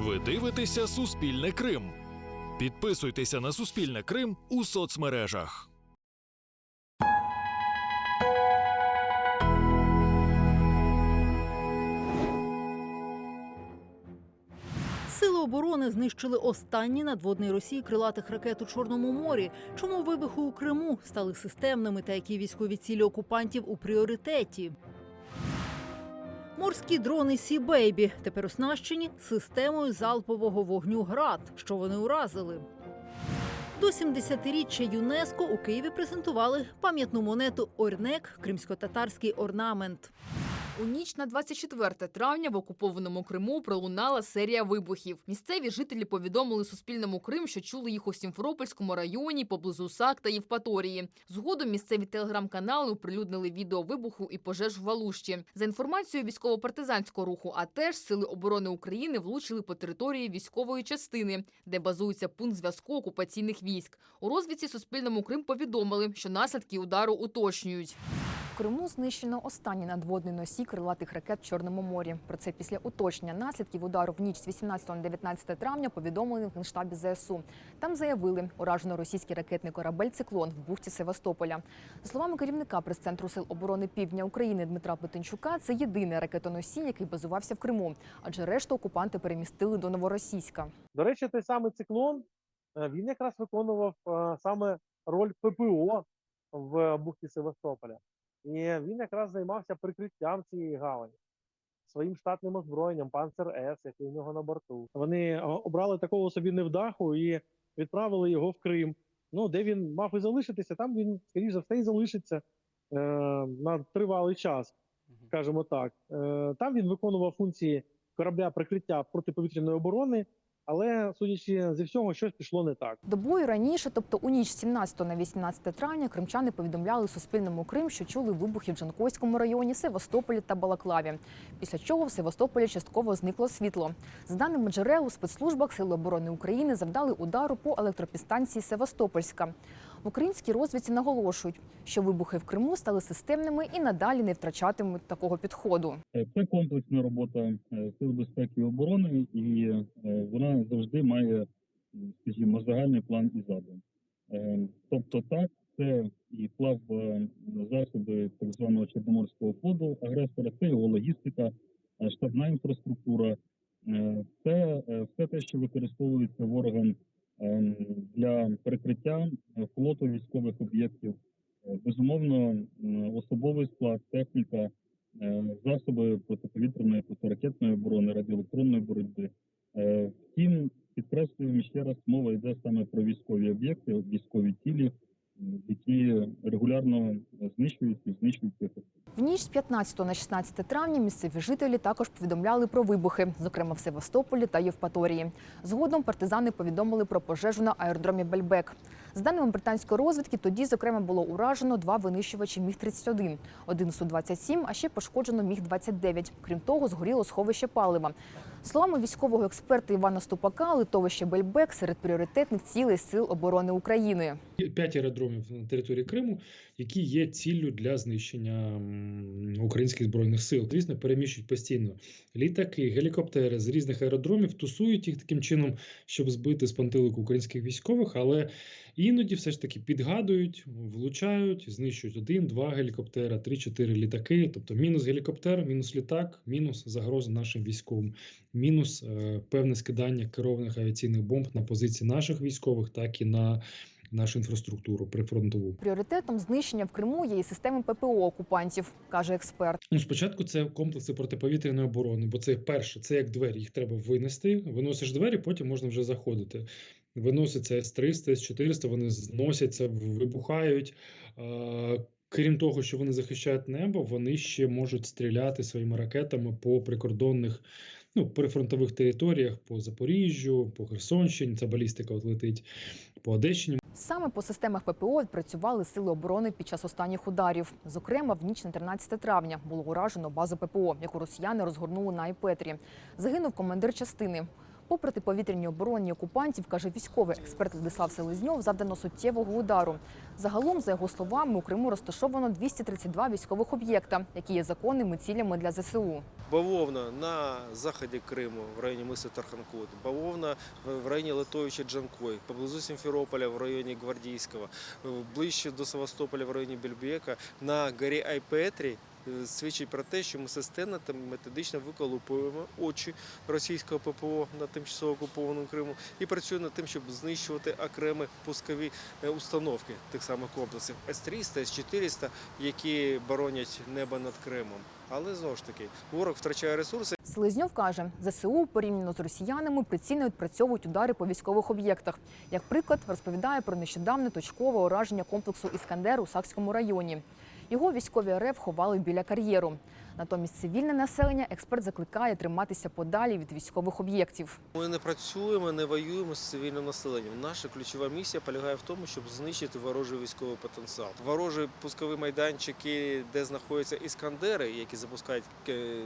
Ви дивитеся Суспільне Крим. Підписуйтеся на Суспільне Крим у соцмережах. Сили оборони знищили останні надводний Росії крилатих ракет у Чорному морі. Чому вибухи у Криму стали системними та які військові цілі окупантів у пріоритеті? Морські дрони Сі Бейбі тепер оснащені системою залпового вогню ГРАД, що вони уразили. До 70-річчя ЮНЕСКО у Києві презентували пам'ятну монету Орнек кримсько-татарський орнамент. У ніч на 24 травня в окупованому Криму пролунала серія вибухів. Місцеві жителі повідомили Суспільному Крим, що чули їх у Сімферопольському районі поблизу САК та Євпаторії. Згодом місцеві телеграм-канали оприлюднили відео вибуху і пожеж в Валущі. За інформацією військово-партизанського руху, а теж сили оборони України влучили по території військової частини, де базується пункт зв'язку окупаційних військ. У розвідці Суспільному Крим повідомили, що наслідки удару уточнюють. Криму знищено останній надводний носій крилатих ракет в Чорному морі. Про це після уточнення наслідків удару в ніч з 18 на 19 травня повідомили в Генштабі ЗСУ. Там заявили, уражено російський ракетний корабель «Циклон» в бухті Севастополя. За словами керівника прес-центру сил оборони Півдня України Дмитра Петенчука, це єдиний ракетоносій, який базувався в Криму, адже решту окупанти перемістили до Новоросійська. До речі, той самий циклон е, він якраз виконував е, саме роль ППО в бухті Севастополя. І він якраз займався прикриттям цієї гавані своїм штатним озброєнням Панцер С, який у нього на борту. Вони е, обрали такого собі невдаху і відправили його в Крим. Ну, де він мав і залишитися, там він, скоріш за все, і залишиться е, на тривалий час, скажімо так. Е, там він виконував функції корабля прикриття протиповітряної оборони, але судячи зі всього, щось пішло не так. Добою раніше, тобто у ніч з 17 на 18 травня, кримчани повідомляли Суспільному Крим, що чули вибухи в Джанкойському районі, Севастополі та Балаклаві. Після чого в Севастополі частково зникло світло. За даними джерел, у спецслужбах Сили оборони України завдали удару по електропідстанції Севастопольська. В українській розвідці наголошують, що вибухи в Криму стали системними і надалі не втрачатимуть такого підходу. Е, Це комплексна робота е, сил безпеки і оборони, і е, вона завжди має, скажімо, загальний план і задум. Тобто, так, це і плав засоби так званого Чорноморського флоту агресора, це його логістика, штабна інфраструктура, це все те, що використовується ворогом для перекриття е, флоту військових об'єктів. Е, Безумовно, особовий склад, техніка, е, засоби протиповітряної протиракетної оборони, радіоелектронної боротьби. Втім, підкреслюємо ще раз, мова йде саме про військові об'єкти, військові цілі, які регулярно знищуються і знищуються. Ніч з 15 на 16 травня місцеві жителі також повідомляли про вибухи, зокрема в Севастополі та Євпаторії. Згодом партизани повідомили про пожежу на аеродромі Бельбек. З даними британської розвідки, тоді, зокрема, було уражено два винищувачі Міг-31, один Су-27, а ще пошкоджено Міг-29. Крім того, згоріло сховище палива. Словами військового експерта Івана Ступака, литовище Бельбек серед пріоритетних цілей сил оборони України. П'ять аеродромів на території Криму, які є ціллю для знищення українських збройних сил. Звісно, переміщують постійно літаки, гелікоптери з різних аеродромів, тусують їх таким чином, щоб збити з пантелику українських військових, але іноді все ж таки підгадують, влучають, знищують один, два гелікоптера, три-чотири літаки. Тобто мінус гелікоптер, мінус літак, мінус загроза нашим військовим, мінус е, певне скидання керованих авіаційних бомб на позиції наших військових, так і на нашу інфраструктуру прифронтову. Пріоритетом знищення в Криму є і системи ППО окупантів, каже експерт. Ну, спочатку це комплекси протиповітряної оборони, бо це перше, це як двері, їх треба винести. Виносиш двері, потім можна вже заходити. Виноситься С-300, С-400, вони зносяться, вибухають. Крім того, що вони захищають небо, вони ще можуть стріляти своїми ракетами по прикордонних, ну, прифронтових територіях, по Запоріжжю, по Херсонщині. Це балістика от летить, по Одещині. Саме по системах ППО відпрацювали сили оборони під час останніх ударів. Зокрема, в ніч на 13 травня було уражено базу ППО, яку росіяни розгорнули на Айпетрі. Загинув командир частини. По протиповітряній обороні окупантів, каже військовий експерт Владислав Селезньов, завдано суттєвого удару. Загалом, за його словами, у Криму розташовано 232 військових об'єкта, які є законними цілями для ЗСУ. бавовна на заході Криму в районі миса Тарханкут, бавовна в районі Литовича Джанкой, поблизу Сімферополя в районі Гвардійського, ближче до Севастополя в районі Бельбека, на горі Айпетрі свідчить про те, що ми системно та методично виколупуємо очі російського ППО на тимчасово окупованому Криму і працюємо над тим, щоб знищувати окремі пускові е, установки тих самих комплексів С-300, С-400, які боронять небо над Кримом. Але знову ж таки, ворог втрачає ресурси. Селезньов каже, ЗСУ порівняно з росіянами прицільно відпрацьовують удари по військових об'єктах. Як приклад, розповідає про нещодавне точкове ураження комплексу Іскандер у Сакському районі. Його військові РФ ховали біля кар'єру. Натомість цивільне населення експерт закликає триматися подалі від військових об'єктів. Ми не працюємо, не воюємо з цивільним населенням. Наша ключова місія полягає в тому, щоб знищити ворожий військовий потенціал. Ворожі пускові майданчики, де знаходяться іскандери, які запускають е,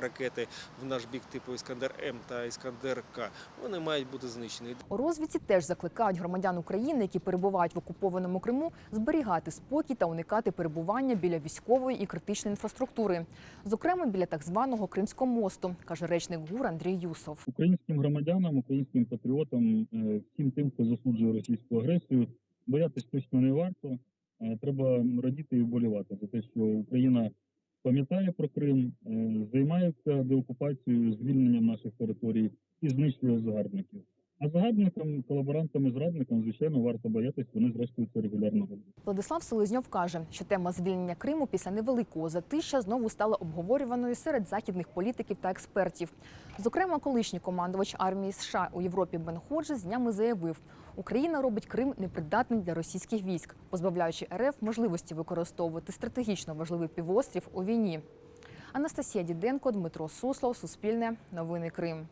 ракети в наш бік, типу Іскандер М та Іскандер К, вони мають бути знищені. У розвідці теж закликають громадян України, які перебувають в окупованому Криму, зберігати спокій та уникати перебування біля військової і критичної інфраструктури, зокрема біля так званого Кримського мосту, каже речник ГУР Андрій Юсов. Українським громадянам, українським патріотам, е, всім тим, хто засуджує російську агресію, боятись точно не варто. Е, Треба радіти і вболівати за те, що Україна пам'ятає про Крим, е, займається деокупацією, звільненням наших територій і знищує загарбників. А загарбникам, колаборантам і зрадникам, звичайно, варто боятись, вони зрештою це регулярно роблять. Владислав Селезньов каже, що тема звільнення Криму після невеликого затища знову стала обговорюваною серед західних політиків та експертів. Зокрема, колишній командувач армії США у Європі Бен Ходжес з днями заявив, Україна робить Крим непридатним для російських військ, позбавляючи РФ можливості використовувати стратегічно важливий півострів у війні. Анастасія Діденко, Дмитро Суслов, Суспільне, Новини Крим.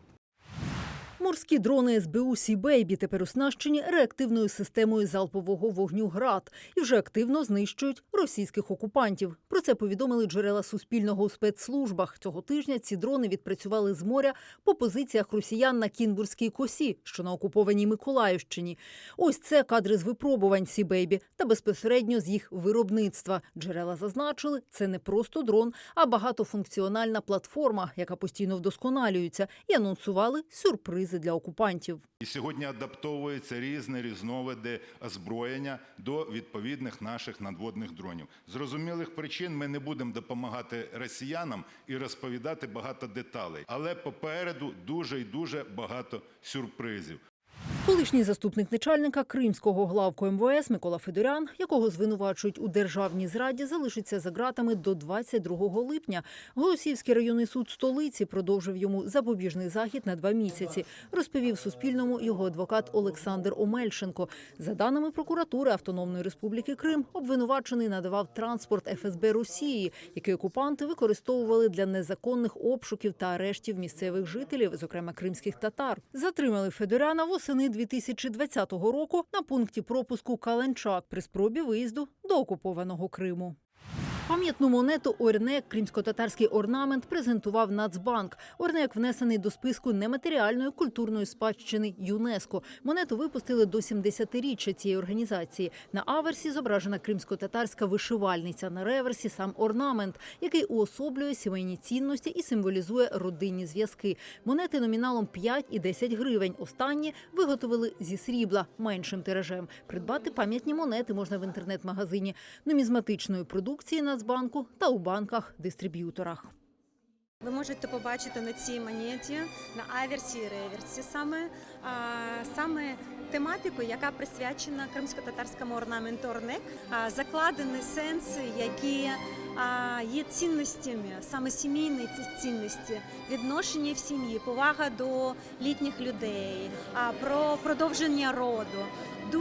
Морські дрони СБУ «Сі-Бейбі» тепер оснащені реактивною системою залпового вогню «Град» і вже активно знищують російських окупантів. Про це повідомили джерела Суспільного у спецслужбах. Цього тижня ці дрони відпрацювали з моря по позиціях росіян на Кінбурзькій косі, що на окупованій Миколаївщині. Ось це кадри з випробувань «Сі-Бейбі» та безпосередньо з їх виробництва. Джерела зазначили, це не просто дрон, а багатофункціональна платформа, яка постійно вдосконалюється, і анонсували сюрпризи для окупантів. І сьогодні адаптовуються різні різновиди озброєння до відповідних наших надводних дронів. Зрозумілих причин ми не будемо допомагати росіянам і розповідати багато деталей, але попереду дуже і дуже багато сюрпризів. Колишній заступник начальника Кримського главку МВС Микола Федорян, якого звинувачують у державній зраді, залишиться за ґратами до 22 липня. Голосівський районний суд столиці продовжив йому запобіжний захід на два місяці. Розповів Суспільному його адвокат Олександр Омельченко. За даними прокуратури Автономної Республіки Крим, обвинувачений надавав транспорт ФСБ Росії, який окупанти використовували для незаконних обшуків та арештів місцевих жителів, зокрема кримських татар. Затримали Федоряна восени 2020 року на пункті пропуску Каленчак при спробі виїзду до окупованого Криму. Пам'ятну монету Орнек, кримсько-татарський орнамент, презентував Нацбанк. Орнек внесений до списку нематеріальної культурної спадщини ЮНЕСКО. Монету випустили до 70-річчя цієї організації. На аверсі зображена кримсько-татарська вишивальниця, на реверсі сам орнамент, який уособлює сімейні цінності і символізує родинні зв'язки. Монети номіналом 5 і 10 гривень. Останні виготовили зі срібла меншим тиражем. Придбати пам'ятні монети можна в інтернет-магазині нумізматичної продукції Нацбанку та у банках-дистриб'юторах. Ви можете побачити на цій монеті, на аверсі і реверсі саме, а, саме тематику, яка присвячена кримсько-татарському орнаменту Орнек. А, закладені сенси, які а, є цінностями, саме сімейні цінності, відношення в сім'ї, повага до літніх людей, а, про продовження роду.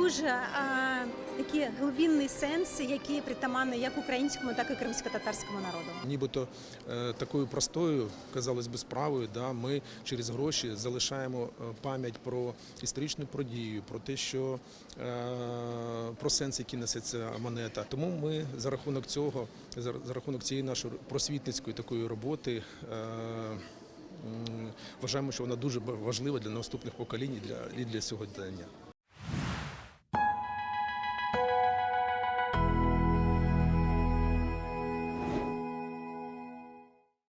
Дуже а, такі глибинні сенси, які притаманні як українському, так і кримсько-татарському народу. Нібито е, такою простою, казалось би, справою, да, ми через гроші залишаємо е, пам'ять про історичну подію, про те, що е, про сенс, який несе ця монета. Тому ми за рахунок цього, за, рахунок цієї нашої просвітницької такої роботи. Вважаємо, що вона дуже важлива для наступних поколінь і для, і для сьогодення.